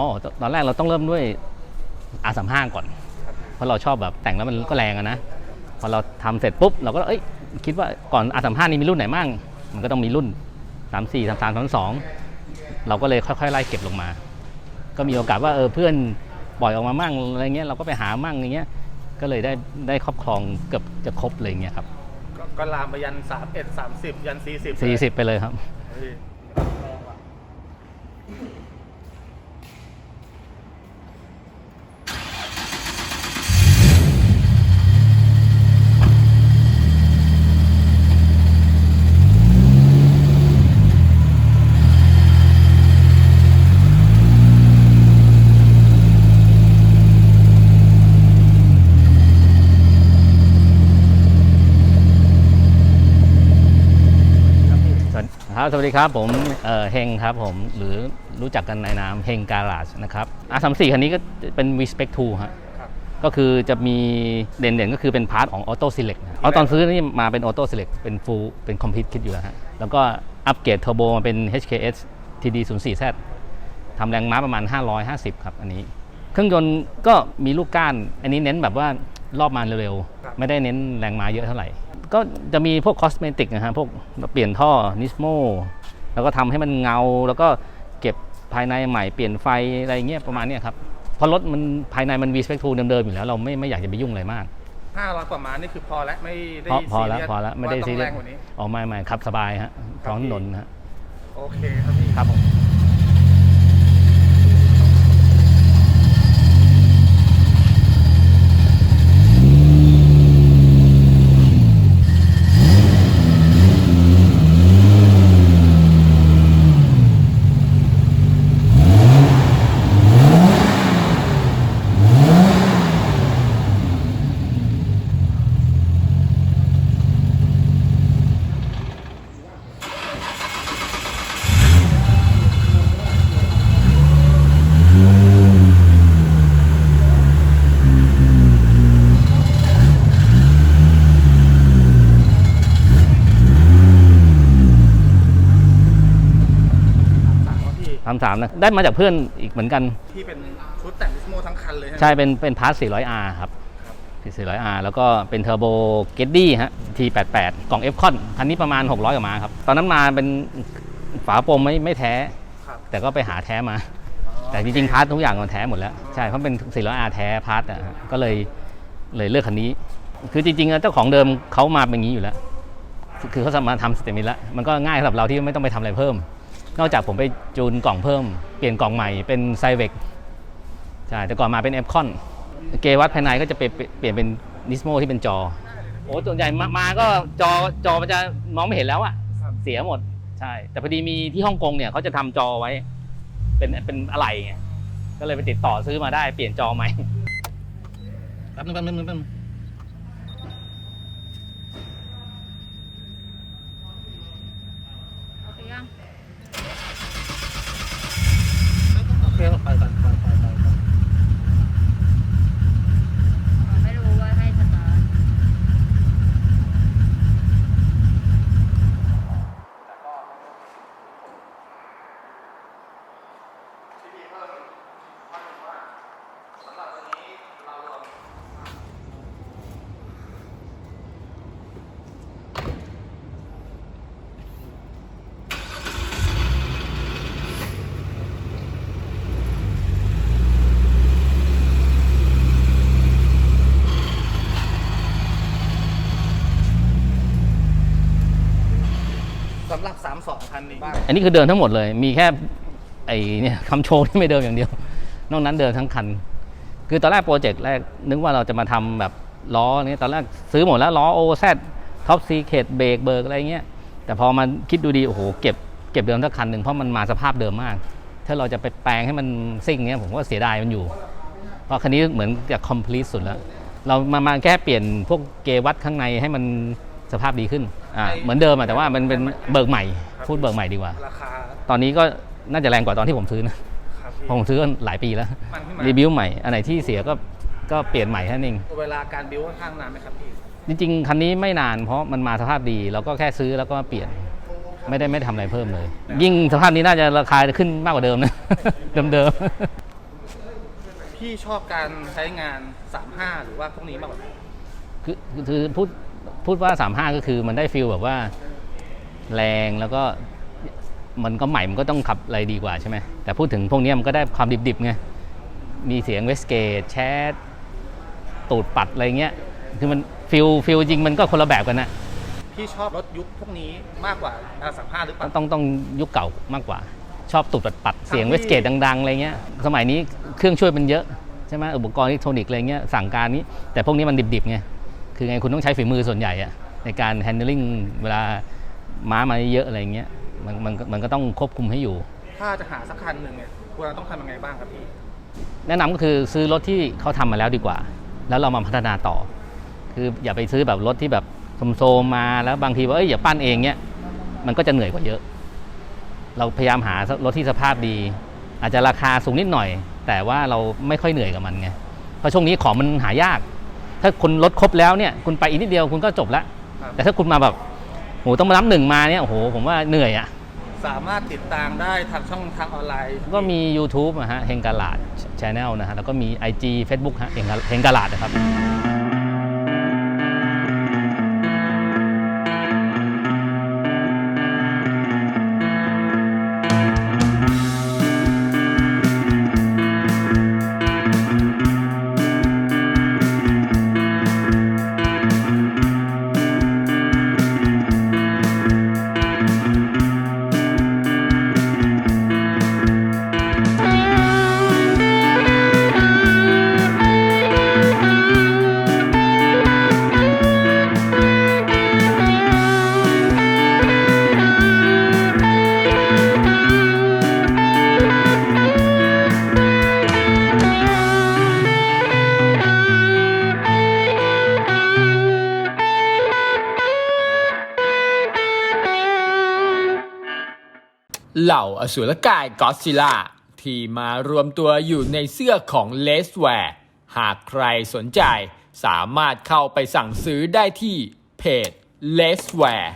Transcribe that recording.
อ๋อตตอนแรกเราต้องเริ่มด้วย R35 ก่อน เพราะเราชอบแบบแต่งแล้วมันก็แรงอะนะ พอเราทำเสร็จปุ๊บเราก็เอ้ยคิดว่าก่อน R35 นี่มีรุ่นไหนมั่ง มันก็ต้องมีรุ่น 34 33 32 เราก็เลยค่อยๆไล่เก็บลงมา ก็มีโอกาสว่าเออเพื่อนปล่อยออกมามั่งอะไรเงี้ยเราก็ไปหามั่งอย่างเงี้ย ก็เลยได้ได้ครอบครองเกือบจะครบเลยเงี้ยครับ ก็ก็ลามไปยันสามเอ็ดสามสิบยันสี่สิบ40 ไปเลยครับ ครับสวัสดีครับผมเอ่อเฮงครับผมหรือรู้จักกันในนามเฮงการาจนะครับ R34 คันนี้ก็เป็น V Spec 2ฮะครับก็คือจะมีเด่นๆ ก็คือเป็นพาร์ทของ Auto Select นะเอาตอนซื้อนี่มาเป็น Auto Select เป็น Full เป็น Complete Kit อยู่แล้วฮะแล้วก็อัปเกรดเทอร์โบมาเป็น HKS TD 0 4 Z ทำแรงม้าประมาณ 550 ครับอันนี้ เครื่องยนต์ก็มีลูกก้าน อันนี้เน้นแบบว่ารอบมาเร็วครับๆไม่ได้เน้นแรงม้าเยอะเท่าไหร่ ก็จะมีพวกคอสเมติกนะฮะพวกเปลี่ยนท่อนิสโมแล้วก็ทำให้มันเงา แล้วก็เก็บภายในใหม่เปลี่ยนไฟอะไรเงี้ยประมาณเนี้ยครับเพราะรถมันภายในมัน V Spec 2เดิมๆอยู่แล้วเราไม่ไม่อยากจะไปยุ่งอะไรมากห้าร้อยกว่าม้านี่คือพอแล้วไม่ได้พอพอแล้วซีเรียสพอแล้วไม่ได้ว่าซีต้องเรีแรยสงกว่านี้อ๋อไม่ไม่ขับสบายฮะท้องถนนฮะโอเคครับพี่ครับผม 333นะได้มาจากเพื่อนอีกเหมือนกัน ที่เป็นชุดแต่งดิสโมทั้งคันเลยใช่ไหมใช่เป็นเป็นพาร์ท 400R ครับพี่ 400R แล้วก็เป็นเทอร์โบเกดดี้ฮะ T88 กล่องเอฟคอนคันนี้ประมาณ 600กว่ามาครับ ตอนนั้นมาเป็นฝาปมไม่ไม่แท้แต่ก็ไปหาแท้มาแต่จริงๆพาร์ททุกอย่างมันแท้หมดแล้ว ใช่เพราะเป็น 400R แท้พาร์ทอะก็เลยเลยเลือกคันนี้ คือจริงๆอะเจ้าของเดิมเขามาเป็นงี้อยู่แล้ว คือเขาสามารถทำสเตมิแล้วมันก็ง่ายสำหรับเราที่ไม่ต้องไปทำอะไรเพิ่ม นอกจากผมไปจูนกล่องเพิ่ม เปลี่ยนกล่องใหม่เป็นไซเวกใช่แต่ก่อนมาเป็นเอฟคอน เกวัดภายในก็จะเปลี่ยนเป็นนิสโมที่เป็นจอ โอ้ส่วนใหญ่มามาก็จอจอมันจะมองไม่เห็นแล้วอะเสียหมดใช่ แต่พอดีมีที่ฮ่องกงเนี่ยเขาจะทำจอไว้ เป็นเป็นอะไรไงก็เลยไปติดต่อซื้อมาได้เปลี่ยนจอใหม่แป๊บนึงแป๊บนึงแป๊บนึง โอเคยัง โอเคไปไปไปไปไป อ๋อไม่รู้ว่าให้สตาร์ท สำหรับ สามสองคันนี้บ้างอันนี้คือเดินทั้งหมดเลย มีแค่ไอ้เนี่ยคำโชว์ที่ไม่เดินอย่างเดียว นอกนั้นเดินทั้งคัน คือตอนแรกโปรเจกต์แรกนึกว่าเราจะมาทำแบบล้อเนี่ยตอนแรกซื้อหมดแล้วล้อโอแซดท็อปซีเคดเบรกเบิร์กอะไรเงี้ย แต่พอมาคิดดูดีโอ้โหเก็บเก็บเดิมสักคันหนึ่งเพราะมันมาสภาพเดิมมาก ถ้าเราจะไปแปลงให้มันซิ่งเงี้ยผมก็เสียดายมันอยู่ เพราะคันนี้เหมือนจะ complete สุดแล้ว เรามามาแค่เปลี่ยนพวกเกวัดข้างในให้มันสภาพดีขึ้น อ่า เหมือนเดิมอะแต่ว่ามันเป็นเบิกใหม่ พูดเบิกใหม่ดีกว่า ราคาตอนนี้ก็น่าจะแรงกว่าตอนที่ผมซื้อนะครับพี่เพราะผมซื้อก็หลายปีแล้ว มันขึ้นมารีวิวใหม่ อันไหนที่เสียก็ก็เปลี่ยนใหม่แค่นั้นเอง เวลาการบิวค่อนข้างนานไหมครับพี่จริงๆ คันนี้ไม่นานเพราะมันมาสภาพดีเราก็แค่ซื้อแล้วก็เปลี่ยนไม่ได้ไม่ทำอะไรเพิ่มเลย ยิ่งสภาพนี้น่าจะราคาจะขึ้นมากกว่าเดิมนะ เดิมพี่ชอบการใช้งาน 35 หรือว่าพวกนี้มากกว่ากันคือคือพูดพูดว่าสามห้าก็คือมันได้ฟิลแบบว่า แรงแล้วก็มันก็ใหม่มันก็ต้องขับอะไรดีกว่าใช่ไหมแต่พูดถึงพวกเนี้ยมันก็ได้ความดิบๆไงมีเสียงเวสเกตแชทตูดปัดอะไรเงี้ยคือมันฟิลฟิลจริงมันก็คนละแบบกันนะพี่ชอบรถยุคพวกนี้มากกว่า R35 หรือเปล่าต้องต้องยุคเก่ามากกว่า ชอบตูดปัดปัดเสียงทั้งเวที่สเกตดังๆอะไรเงี้ยสมัยนี้เครื่องช่วยมันเยอะใช่ไหมอุปกรณ์อิเล็กทรอนิกส์อะไรเงี้ยสั่งการนี้แต่พวกนี้มันดิบๆไงคือไงคุณต้องใช้ฝีมือส่วนใหญ่อะในการ handling เวลา ม้ามาเยอะอะไรเงี้ยมันมันก็มันก็ต้องควบคุมให้อยู่ ถ้าจะหาสักคันหนึ่งเนี่ยควรต้องทำยังไงบ้างครับพี่ แนะนำก็คือซื้อรถที่เขาทำมาแล้วดีกว่า แล้วเรามาพัฒนาต่อ คืออย่าไปซื้อแบบรถที่แบบโซมๆมาแล้วบางทีว่าเอ้ยอย่าปั้นเองเนี้ยมันก็จะเหนื่อยกว่าเยอะ เราพยายามหารถที่สภาพดี อาจจะราคาสูงนิดหน่อย แต่ว่าเราไม่ค่อยเหนื่อยกับมันไงเพราะช่วงนี้ของมันหายาก ถ้าคุณลดครบแล้วเนี่ยคุณไปอีกนิดเดียวคุณก็จบแล้วครับแต่ถ้าคุณมาแบบ โหต้องมารับหนึ่งมาเนี่ยโอ้โหผมว่าเหนื่อยอะ่ะสามารถติดตามได้ทางช่องทางออนไลน์ ก็มี YouTube อะฮะเฮงกาลาดช n แนลนะฮะแล้วก็มี IG Facebook ฮะเฮงเฮงกาลาดนะครับ เหล่าอสุรกายก็อดซิล่าที่มารวมตัวอยู่ในเสื้อของเลสแวร์หากใครสนใจสามารถเข้าไปสั่งซื้อได้ที่เพจเลสแวร์